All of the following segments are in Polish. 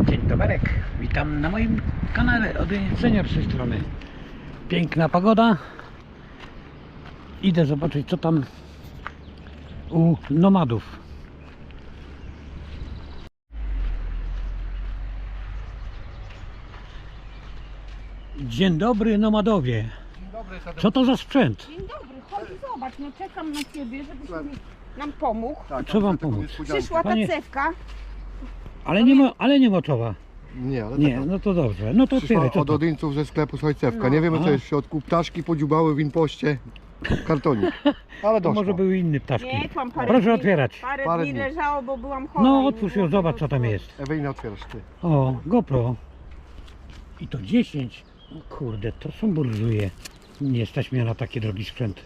Dzień dobry, witam na moim kanale Odyniec Senior z tej strony. Piękna pogoda. Idę zobaczyć co tam u nomadów. Dzień dobry nomadowie. Co to za sprzęt? Dzień dobry, chodź zobacz, no czekam na ciebie, żebyś mi nam pomógł. Tak, Co wam taką pomóc? niespodziankę. Przyszła Panie- ta cewka. Ale nie, mo, ale nie moczowa. Nie, ale Nie, taka- no to dobrze. No to Przyszła otwieraj. Co od to? Odyńców ze sklepu. No. Nie wiemy co jest w środku. Ptaszki podziubały w impoście. Kartonik. Ale To doszło. może były inne ptaszki. Nie, kłam parę Proszę dni, otwierać. Parę, Parę dni dni. leżało, bo byłam chora. No otwórz ją, zobacz co tam jest. Ewelina otwierasz ty. O, GoPro. I to 10. O Kurde, to są burżuje. Nie stać mnie na taki drogi sprzęt.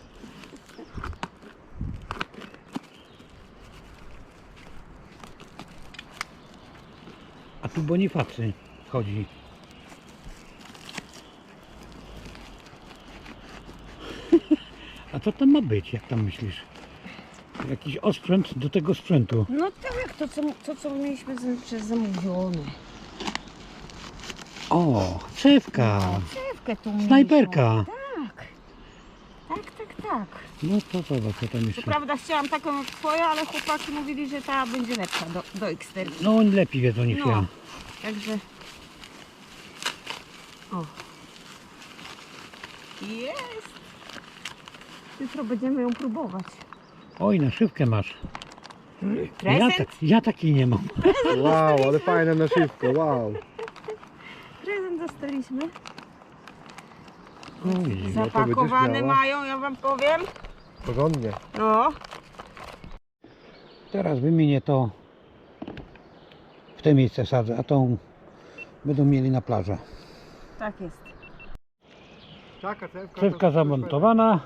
Tu Bonifacy chodzi. A co tam ma być, jak tam myślisz? Jakiś osprzęt do tego sprzętu. No to jak to, co, to, co mieliśmy przez zamówione. O, cewka. Cewkę tu mieliśmy. Snajperka. Tak. Tak, tak, tak. No to zobacz, co tam Co jeszcze. prawda chciałam taką jak twoja, ale chłopaki mówili, że ta będzie lepsza do, do X4. No oni lepiej wiedzą niż No. ja. Także... O. Jest. Jutro będziemy ją próbować. Oj, naszywkę masz. Ja, Prezent? ta, ja takiej nie mam. Wow, ale fajne naszywko, wow. Prezent dostaliśmy. O, widzisz. to będziesz Zapakowane miała. mają, ja wam powiem. Porządnie. No. Teraz wymienię to w te miejsce sadzę, a tą będą mieli na plażę. Tak jest. Cewka. Cewka zamontowana.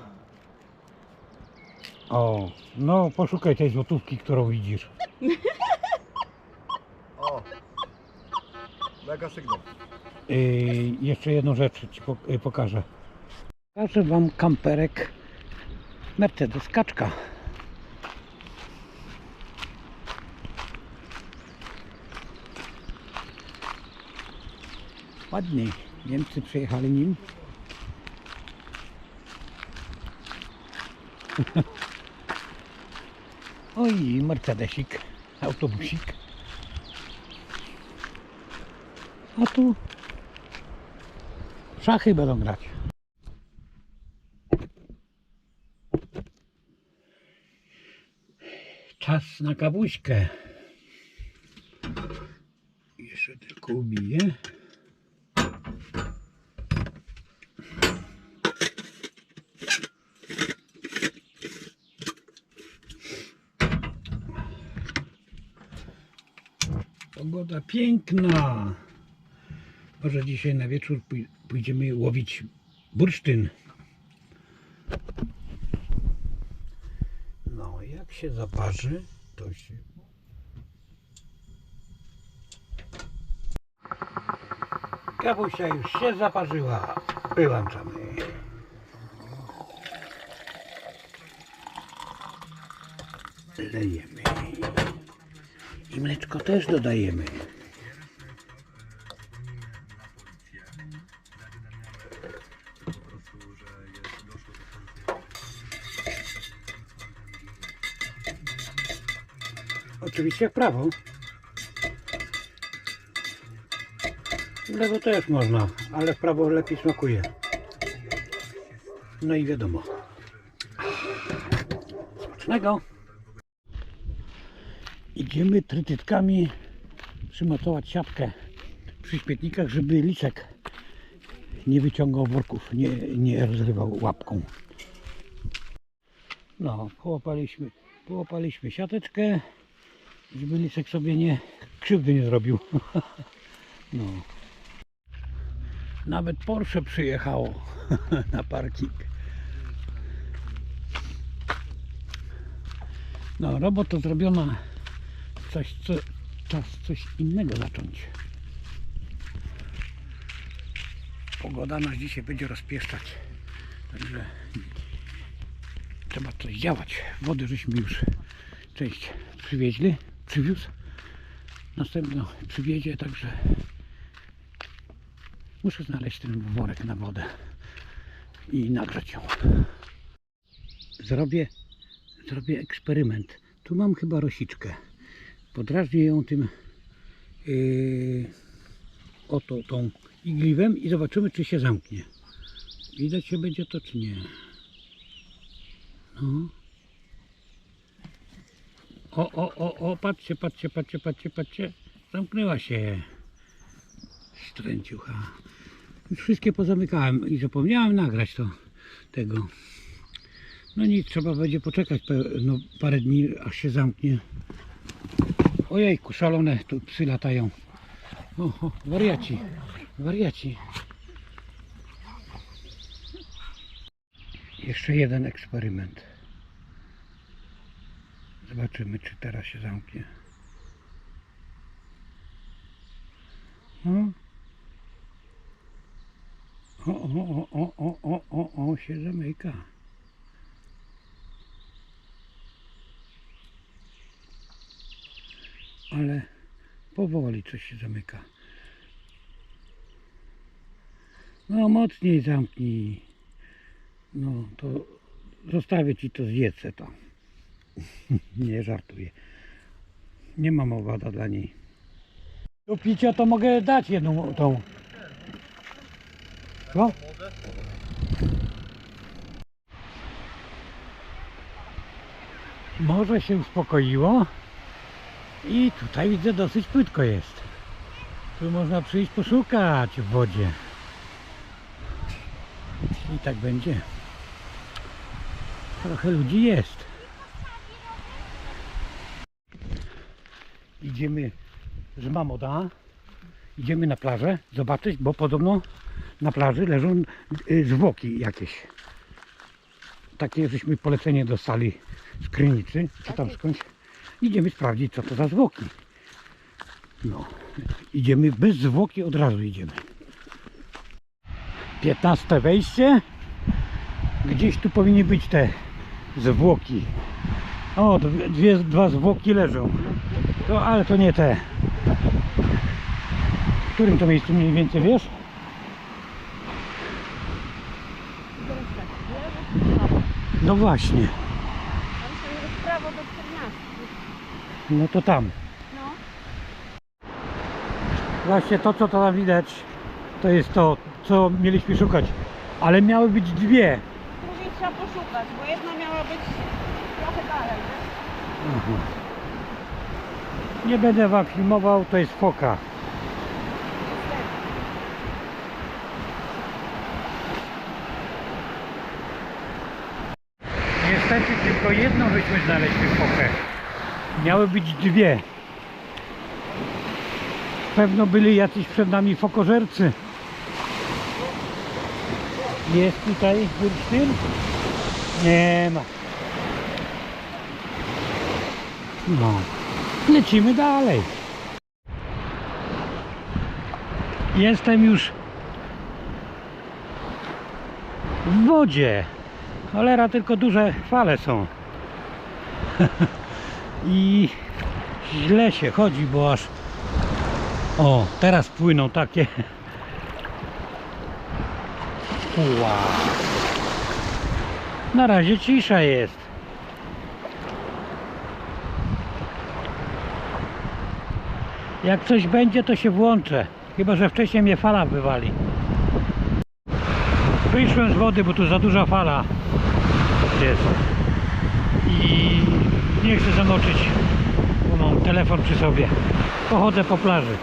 O, no poszukaj tej złotówki, którą widzisz. O. Mega sygnał. Yy, jeszcze jedną rzecz Ci yy, pokażę. Pokażę Wam kamperek Mercedes Kaczka. Ładnie. Niemcy przyjechali nim. Oj, Mercedesik, autobusik. A tu szachy będą grać. Czas na kawuśkę. Jeszcze tylko ubiję. Pogoda piękna. Może dzisiaj na wieczór pój- pójdziemy łowić bursztyn. No, jak się zaparzy, to się... Kawusia już się zaparzyła. Wyłączamy. Lejemy. I mleczko też dodajemy. Oczywiście w prawo. W lewo też można, ale w prawo lepiej smakuje. No i wiadomo. Smacznego. Idziemy trytytkami przymocować siatkę przy śmietnikach, żeby lisek nie wyciągał worków, nie, nie rozrywał łapką. No, połapaliśmy, połapaliśmy siateczkę, żeby sobie nie krzywdy nie zrobił. No. Nawet Porsche przyjechało na parking. No, robota zrobiona. Coś, co, czas coś innego zacząć. Pogoda nas dzisiaj będzie rozpieszczać. Także trzeba coś działać. Wody żeśmy już część przywieźli, przywiózł. następno przywiezie, także muszę znaleźć ten worek na wodę i nagrzać ją. Zrobię, zrobię eksperyment. Tu mam chyba rosiczkę. Podrażnię ją tym yy, oto tą igliwem i zobaczymy czy się zamknie. Widać się będzie to czy nie. No. O, o, o, o, patrzcie, patrzcie, patrzcie, patrzcie, patrzcie. Zamknęła się. Stręciucha. Już wszystkie pozamykałem i zapomniałem nagrać to tego. No nic, trzeba będzie poczekać no, parę dni, aż się zamknie. Ojejku, szalone tu psy latają. O, o, wariaci, wariaci. Jeszcze jeden eksperyment. Zobaczymy, czy teraz się zamknie. No. O, o, o, o, o, o, o, o, się zamyka. Ale powoli coś się zamyka. No mocniej zamknij. No to zostawię ci to zjedzę to. Nie żartuję. Nie mam owada dla niej. Do picia to mogę dać jedną tą. Co? Morze się uspokoiło i tutaj widzę dosyć płytko jest. Tu można przyjść poszukać w wodzie. I tak będzie. Trochę ludzi jest. Idziemy z Mamoda. Idziemy na plażę zobaczyć, bo podobno na plaży leżą y, zwłoki jakieś. Takie żeśmy polecenie dostali z Krynicy, czy tam skądś. Idziemy sprawdzić, co to za zwłoki. No, idziemy bez zwłoki, od razu idziemy. 15 wejście. Gdzieś tu powinny być te zwłoki. O, dwie, dwa zwłoki leżą. To, ale to nie te. W którym to miejscu mniej więcej wiesz? No właśnie. Tam się w prawo do 14. No to tam. No. Właśnie to, co tam widać, to jest to, co mieliśmy szukać. Ale miały być dwie. Później trzeba poszukać, bo jedna miała być trochę dalej. nie? Nie będę wam filmował, to jest foka. Niestety tylko jedną żeśmy znaleźli fokę. Miały być dwie. Pewno byli jacyś przed nami fokożercy. Jest tutaj bursztyn? Nie ma. No. Lecimy dalej. Jestem już w wodzie. Cholera, tylko duże fale są. I źle się chodzi, bo aż... O, teraz płyną takie... Wow. Na razie cisza jest. Jak coś będzie, to się włączę. Chyba, że wcześniej mnie fala wywali. Wyszłem z wody, bo tu za duża fala jest. I nie chcę zamoczyć, bo mam telefon przy sobie. Pochodzę po plaży.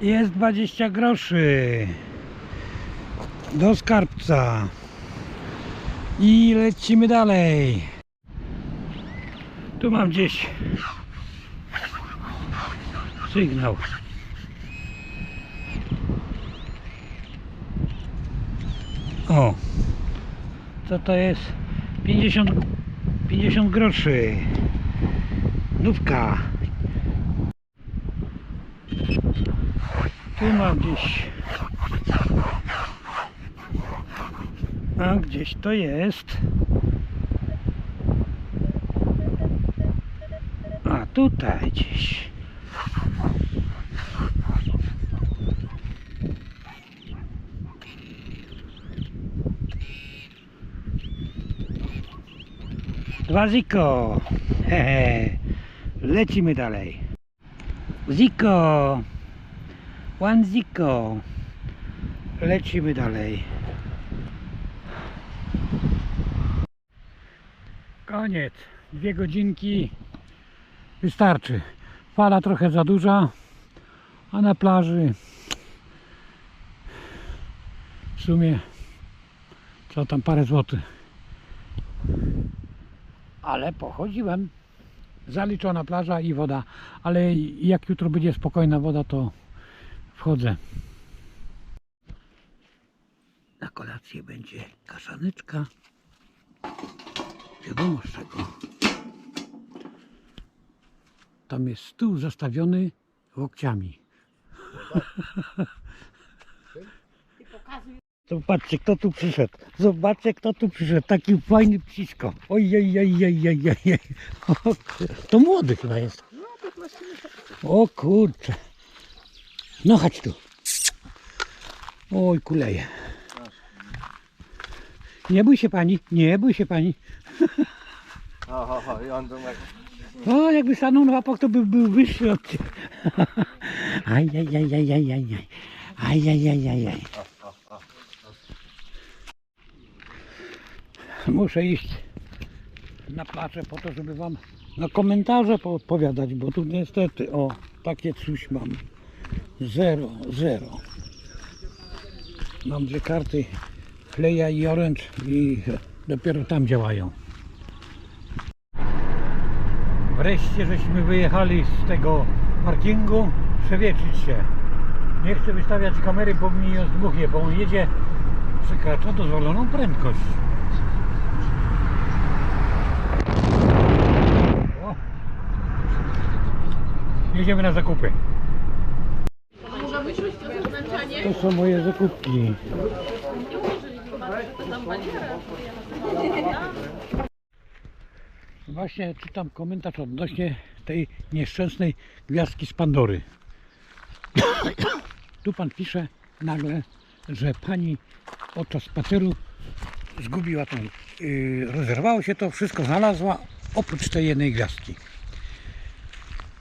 Jest 20 groszy. Do skarbca. I lecimy dalej. Tu mam gdzieś sygnał. O, co to jest? 50, 50 groszy. Nówka. Tu mam gdzieś. A gdzieś to jest. A tutaj gdzieś. Dwa Ziko. Hehe. Lecimy dalej. Ziko. One Ziko. Lecimy dalej. Koniec. Dwie godzinki wystarczy. Fala trochę za duża, a na plaży w sumie co tam parę złotych. Ale pochodziłem. Zaliczona plaża i woda, ale jak jutro będzie spokojna woda, to wchodzę. Na kolację będzie kaszaneczka. Wiadomo z czego. Tam jest stół zastawiony łokciami. I pokazuj. Zobaczcie kto tu przyszedł. Zobaczcie kto tu przyszedł. Taki fajny psisko. Oj, oj, oj, oj, oj, oj, To młody chyba jest. O kurczę. No chodź tu. Oj, kuleje. Nie bój się pani, nie bój się pani. O, jakby stanął na łapach, to by był wyższy od ciebie. Aj, aj, Muszę iść na plażę po to, żeby wam na komentarze poodpowiadać, bo tu niestety, o, takie coś mam. Zero, zero. Mam dwie karty Kleja i Orange i dopiero tam działają. Wreszcie żeśmy wyjechali z tego parkingu przewietrzyć się. Nie chcę wystawiać kamery, bo mi ją zdmuchnie, bo on jedzie, przekracza dozwoloną prędkość. Jedziemy na zakupy. To są moje zakupki. Właśnie czytam komentarz odnośnie tej nieszczęsnej gwiazdki z Pandory. tu pan pisze nagle, że pani podczas spaceru zgubiła tą, yy, rozerwało się to, wszystko znalazła, oprócz tej jednej gwiazdki.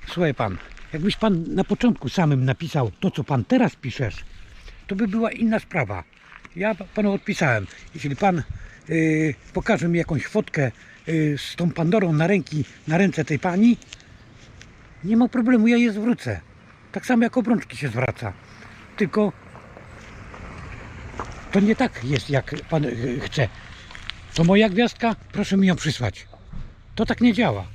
Słuchaj pan, jakbyś pan na początku samym napisał to, co pan teraz piszesz, to by była inna sprawa. Ja panu odpisałem. Jeśli pan yy, pokaże mi jakąś fotkę yy, z tą Pandorą na ręki, na ręce tej pani, nie ma problemu, ja je zwrócę. Tak samo jak obrączki się zwraca. Tylko to nie tak jest, jak pan yy, chce. To moja gwiazdka, proszę mi ją przysłać. To tak nie działa.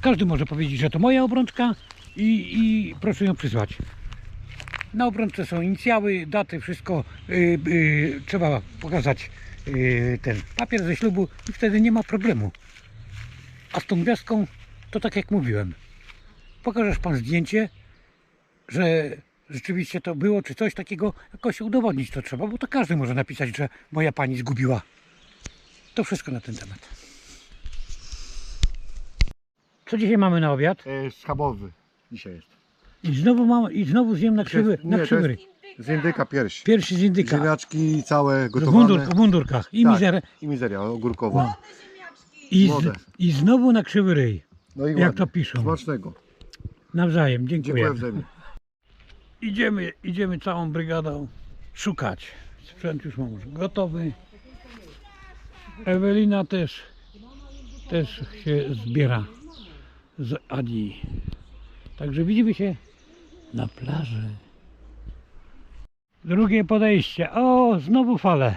Każdy może powiedzieć, że to moja obrączka i, i proszę ją przysłać. Na obrączce są inicjały, daty, wszystko. Yy, yy, trzeba pokazać yy, ten papier ze ślubu i wtedy nie ma problemu. A z tą gwiazdką to tak jak mówiłem. Pokażesz pan zdjęcie, że rzeczywiście to było, czy coś takiego, jakoś udowodnić to trzeba, bo to każdy może napisać, że moja pani zgubiła. To wszystko na ten temat. Co dzisiaj mamy na obiad? E, schabowy dzisiaj jest. I znowu mam, i znowu zjem na krzywy, Nie, na to krzywy jest- ryj. Z indyka pierś. Pierwszy z indyka. Ziemniaczki całe W, gotowane. mundur, w mundurkach. I Tak, mizer. I mizeria ogórkowa. No. I, Młode. z, I znowu na krzywy ryj. No i Jak ładnie. to piszą. Smacznego. Nawzajem, Dziękuję dziękuję. wzajemnie. Idziemy, idziemy całą brygadą szukać. Sprzęt już mam już gotowy. Ewelina też, też się zbiera z Adi. Także widzimy się na plaży. Drugie podejście. O, znowu fale.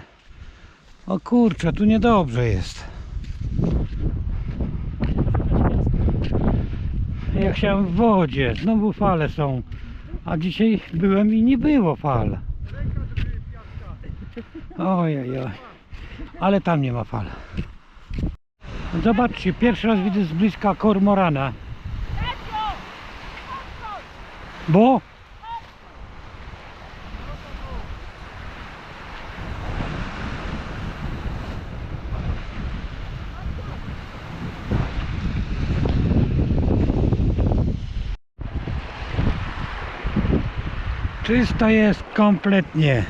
O kurczę, tu niedobrze jest. Ja chciałem w wodzie, znowu fale są. A dzisiaj byłem i nie było fal. Oj, oj, oj. Ale tam nie ma fal. Zobaczcie, pierwszy raz widzę z bliska kormorana. Bo? Czysto jest kompletnie.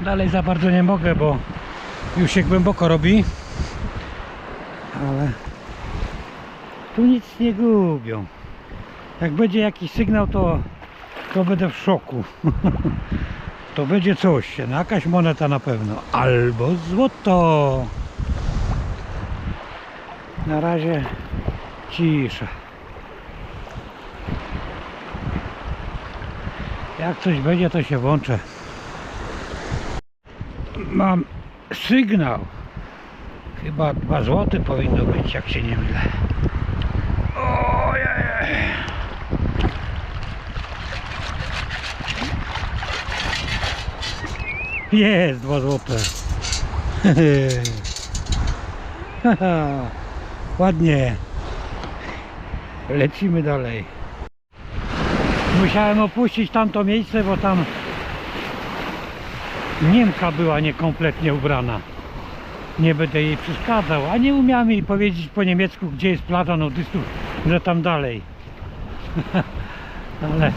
Dalej za bardzo nie mogę, bo już się głęboko robi. Ale tu nic nie gubią. Jak będzie jakiś sygnał, to, to będę w szoku. to będzie coś, no jakaś moneta na pewno. Albo złoto. Na razie cisza. Jak coś będzie, to się włączę. Mam sygnał. Chyba 2 złoty powinno być, jak się nie mylę. Ojej. Jest 2 złote. Ładnie. Lecimy dalej. Musiałem opuścić tamto miejsce, bo tam Niemka była niekompletnie ubrana. Nie będę jej przeszkadzał, a nie umiałem jej powiedzieć po niemiecku, gdzie jest plaża nudystów, że tam dalej. Ale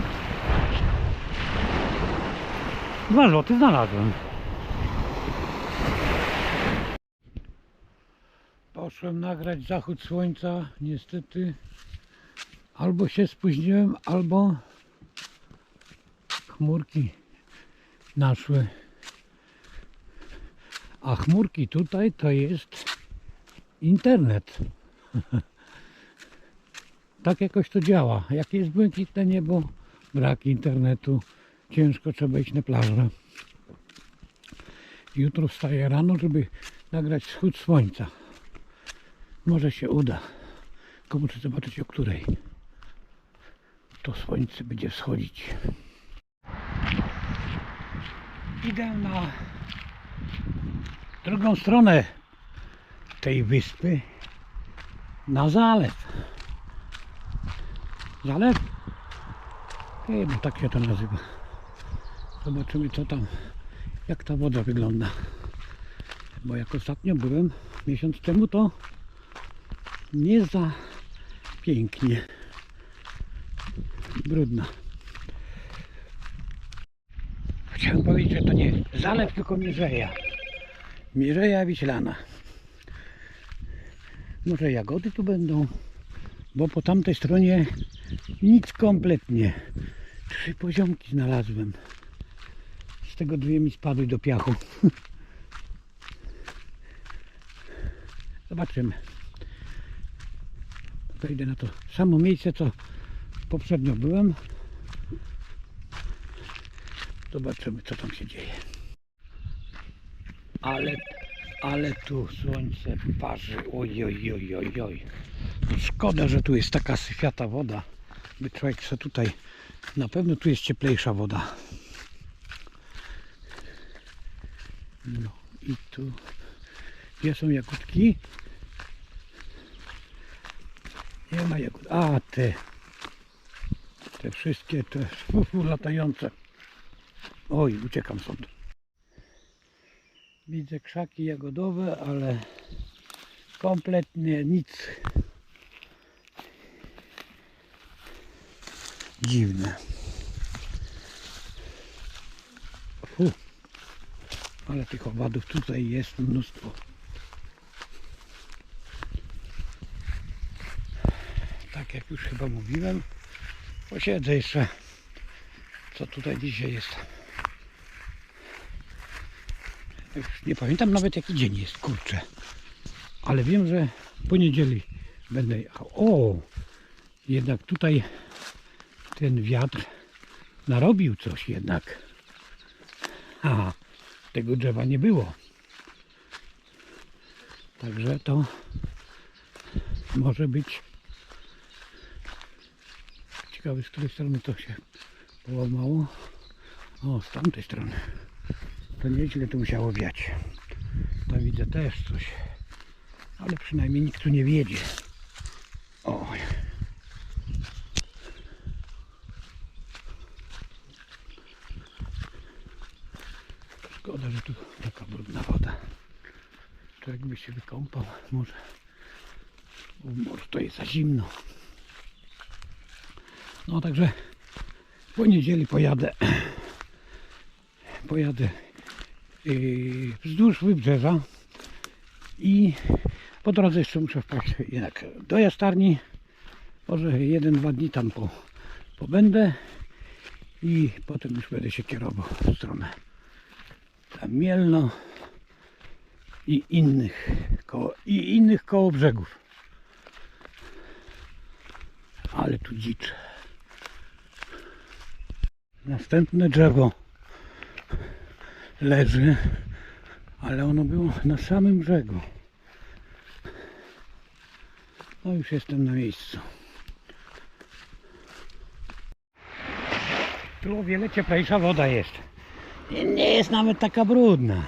dwa złoty znalazłem. Poszłem nagrać zachód słońca, niestety albo się spóźniłem, albo chmurki naszły. A chmurki tutaj to jest internet. tak jakoś to działa. Jak jest błękitne niebo, brak internetu, ciężko trzeba iść na plażę. Jutro wstaję rano, żeby nagrać wschód słońca. Może się uda. Tylko muszę zobaczyć o której to słońce będzie wschodzić. Idę na drugą stronę tej wyspy na zalew. Zalew? Chyba tak się to nazywa. Zobaczymy co tam, jak ta woda wygląda. Bo jak ostatnio byłem miesiąc temu, to nie za pięknie. Brudna. Chciałem powiedzieć, że to nie zalew, tylko Mierzeja. Mierzeja Wiślana. Może jagody tu będą, bo po tamtej stronie nic kompletnie. Trzy poziomki znalazłem. Tego dwie mi spadły do piachu. Zobaczymy. Wejdę na to samo miejsce, co poprzednio byłem. Zobaczymy, co tam się dzieje. Ale, ale tu słońce parzy. Oj, oj, oj, oj, oj. Szkoda, że tu jest taka syfiata woda. By człowiek se tutaj... Na pewno tu jest cieplejsza woda. No i tu... Gdzie są jagódki? Nie ma jagód. A, te. Te wszystkie te fufu latające. Oj, uciekam stąd. Widzę krzaki jagodowe, ale kompletnie nic. Dziwne. Ale tych owadów tutaj jest mnóstwo. Tak jak już chyba mówiłem, posiedzę jeszcze, co tutaj dzisiaj jest. Już nie pamiętam nawet jaki dzień jest, kurczę. Ale wiem, że po niedzieli będę jechał. O! Jednak tutaj ten wiatr narobił coś jednak. Aha, tego drzewa nie było. Także to może być ciekawe z której strony to się połamało. O, z tamtej strony. To nieźle tu musiało wiać. Tam widzę też coś. Ale przynajmniej nikt tu nie wiedzie. Oj. Szkoda, że tu taka brudna woda. Człowiek by się wykąpał. Może, może to jest za zimno. No także po niedzieli pojadę pojadę yy, wzdłuż wybrzeża i po drodze jeszcze muszę wpaść jednak do jastarni może jeden, dwa dni tam po, pobędę i potem już będę się kierował w stronę tam Mielno i innych koło, i innych koło brzegów. Ale tu dzicz następne drzewo leży ale ono było na samym brzegu. No już jestem na miejscu. Tu o wiele cieplejsza woda jest I nie jest nawet taka brudna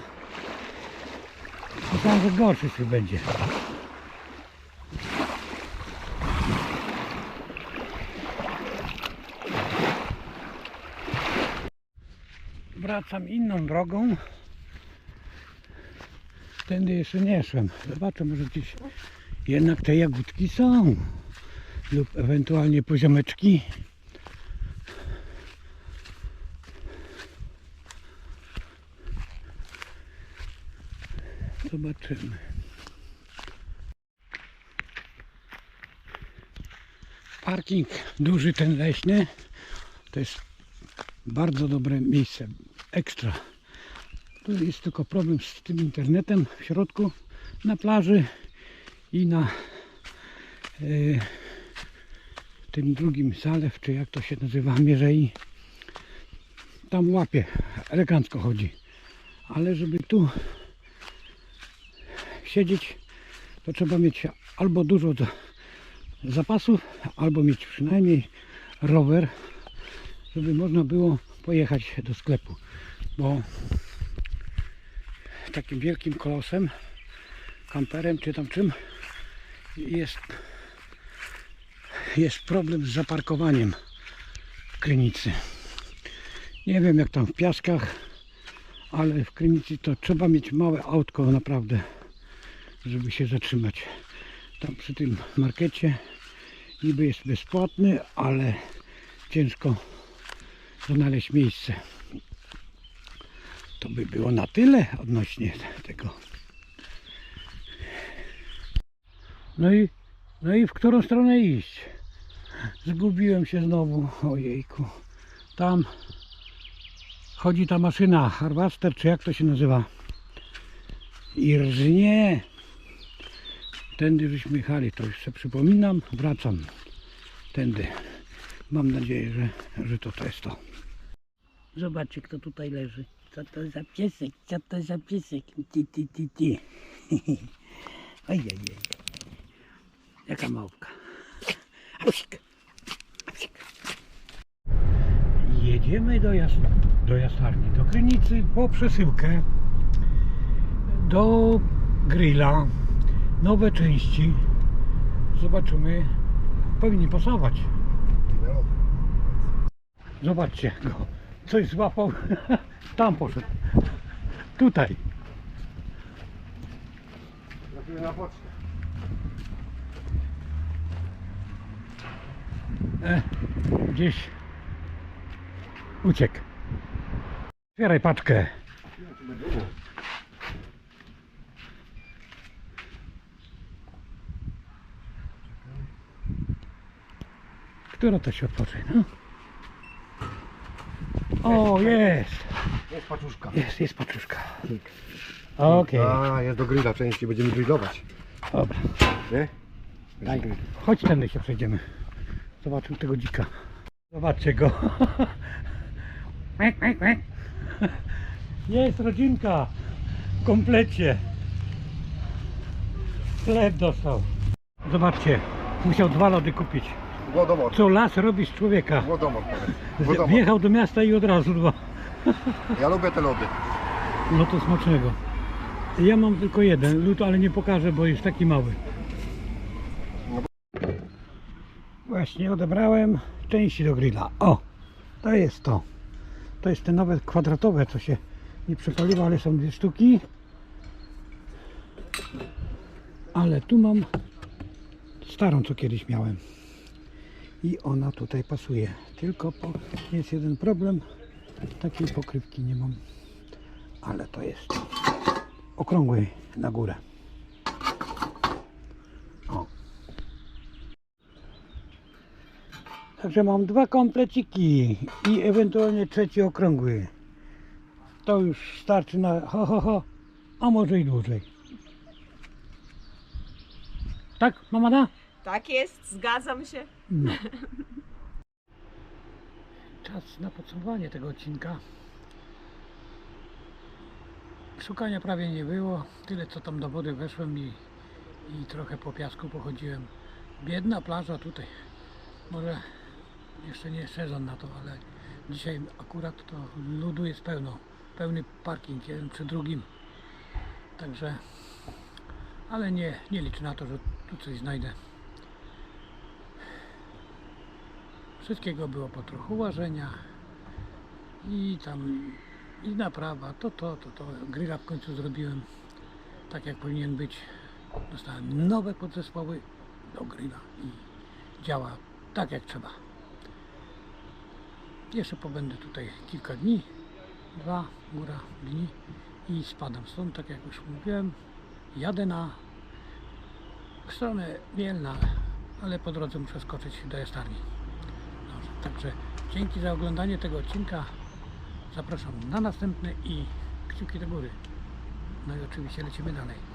Myślałem, że gorszy się będzie wracam inną drogą. Tędy jeszcze nie szłem. Zobaczę, może gdzieś jednak te jagódki są. Lub ewentualnie poziomeczki. Zobaczymy. Parking duży ten leśny. To jest bardzo dobre miejsce, ekstra. Tu jest tylko problem z tym internetem w środku, na plaży i na e, tym drugim zalew, czy jak to się nazywa, Mierzei. Tam łapie, elegancko chodzi. Ale żeby tu siedzieć, to trzeba mieć albo dużo za- zapasów, albo mieć przynajmniej rower, żeby można było pojechać do sklepu, bo takim wielkim kolosem, kamperem czy tam czym jest, jest problem z zaparkowaniem w Krynicy. Nie wiem jak tam w Piaskach, ale w Krynicy to trzeba mieć małe autko naprawdę, żeby się zatrzymać. Tam przy tym markecie niby jest bezpłatny, ale ciężko znaleźć miejsce. To by było na tyle odnośnie tego. No i, no i w którą stronę iść? Zgubiłem się znowu. Ojejku. Tam chodzi ta maszyna Harvester, czy jak to się nazywa? I rżnie. Tędy żeśmy jechali, to już sobie przypominam. Wracam tędy. Mam nadzieję, że, że to, to jest to. Zobaczcie, kto tutaj leży. Co to za piesek? Co to za piesek? Ti, ti, ti, ti. Ojej. Jaka małpka. Apsik. Apsik. Jedziemy do, jas do jastarni, do Krynicy po przesyłkę do grilla. Nowe części. Zobaczymy. Powinni pasować. Zobaczcie go. Coś złapał. Tam poszedł. Tutaj. Na pocztę. E, gdzieś uciekł. Otwieraj paczkę. Która to się otworzy? No? O, jest. Jest paczuszka. Jest, jest paczuszka. Okej, A, jest do grilla części, będziemy grillować. dobra. Nie? Daj. Chodź tędy się przejdziemy. Zobaczymy tego dzika. Zobaczcie go. Mek, mek, mek. Jest rodzinka. W komplecie. Chleb dostał. Zobaczcie. Musiał dwa lody kupić. Głodomor. Co las robi z człowieka. Głodomor. Głodomor. Wjechał do miasta i od razu dwa. Ja lubię te lody. No to smacznego. Ja mam tylko jeden lód, ale nie pokażę, bo jest taki mały. Właśnie odebrałem części do grilla. O, to jest to. To jest te nowe kwadratowe, co się nie przepaliło, ale są dwie sztuki. Ale tu mam starą, co kiedyś miałem. I ona tutaj pasuje. Tylko po, jest jeden problem, takiej pokrywki nie mam, ale to jest okrągłej na górę. O. Także mam dwa kompleciki i ewentualnie trzeci okrągły. To już starczy na ho ho ho, a może i dłużej. Tak, mamada? Tak jest, zgadzam się. No. Czas na podsumowanie tego odcinka. Szukania prawie nie było. Tyle co tam do wody weszłem i, i trochę po piasku pochodziłem. Biedna plaża tutaj. Może jeszcze nie sezon na to, ale dzisiaj akurat to ludu jest pełno. Pełny parking, jeden przy drugim. Także, ale nie, nie liczę na to, że tu coś znajdę. Wszystkiego było po trochu łażenia i tam i naprawa, to to, to to. Grilla w końcu zrobiłem tak jak powinien być. Dostałem nowe podzespoły do grilla i działa tak jak trzeba. Jeszcze pobędę tutaj kilka dni, dwa, góra dni i spadam stąd, tak jak już mówiłem. Jadę na stronę Mielna, ale po drodze muszę skoczyć do Jastarni. Także dzięki za oglądanie tego odcinka. Zapraszam na następny i kciuki do góry. No i oczywiście lecimy dalej.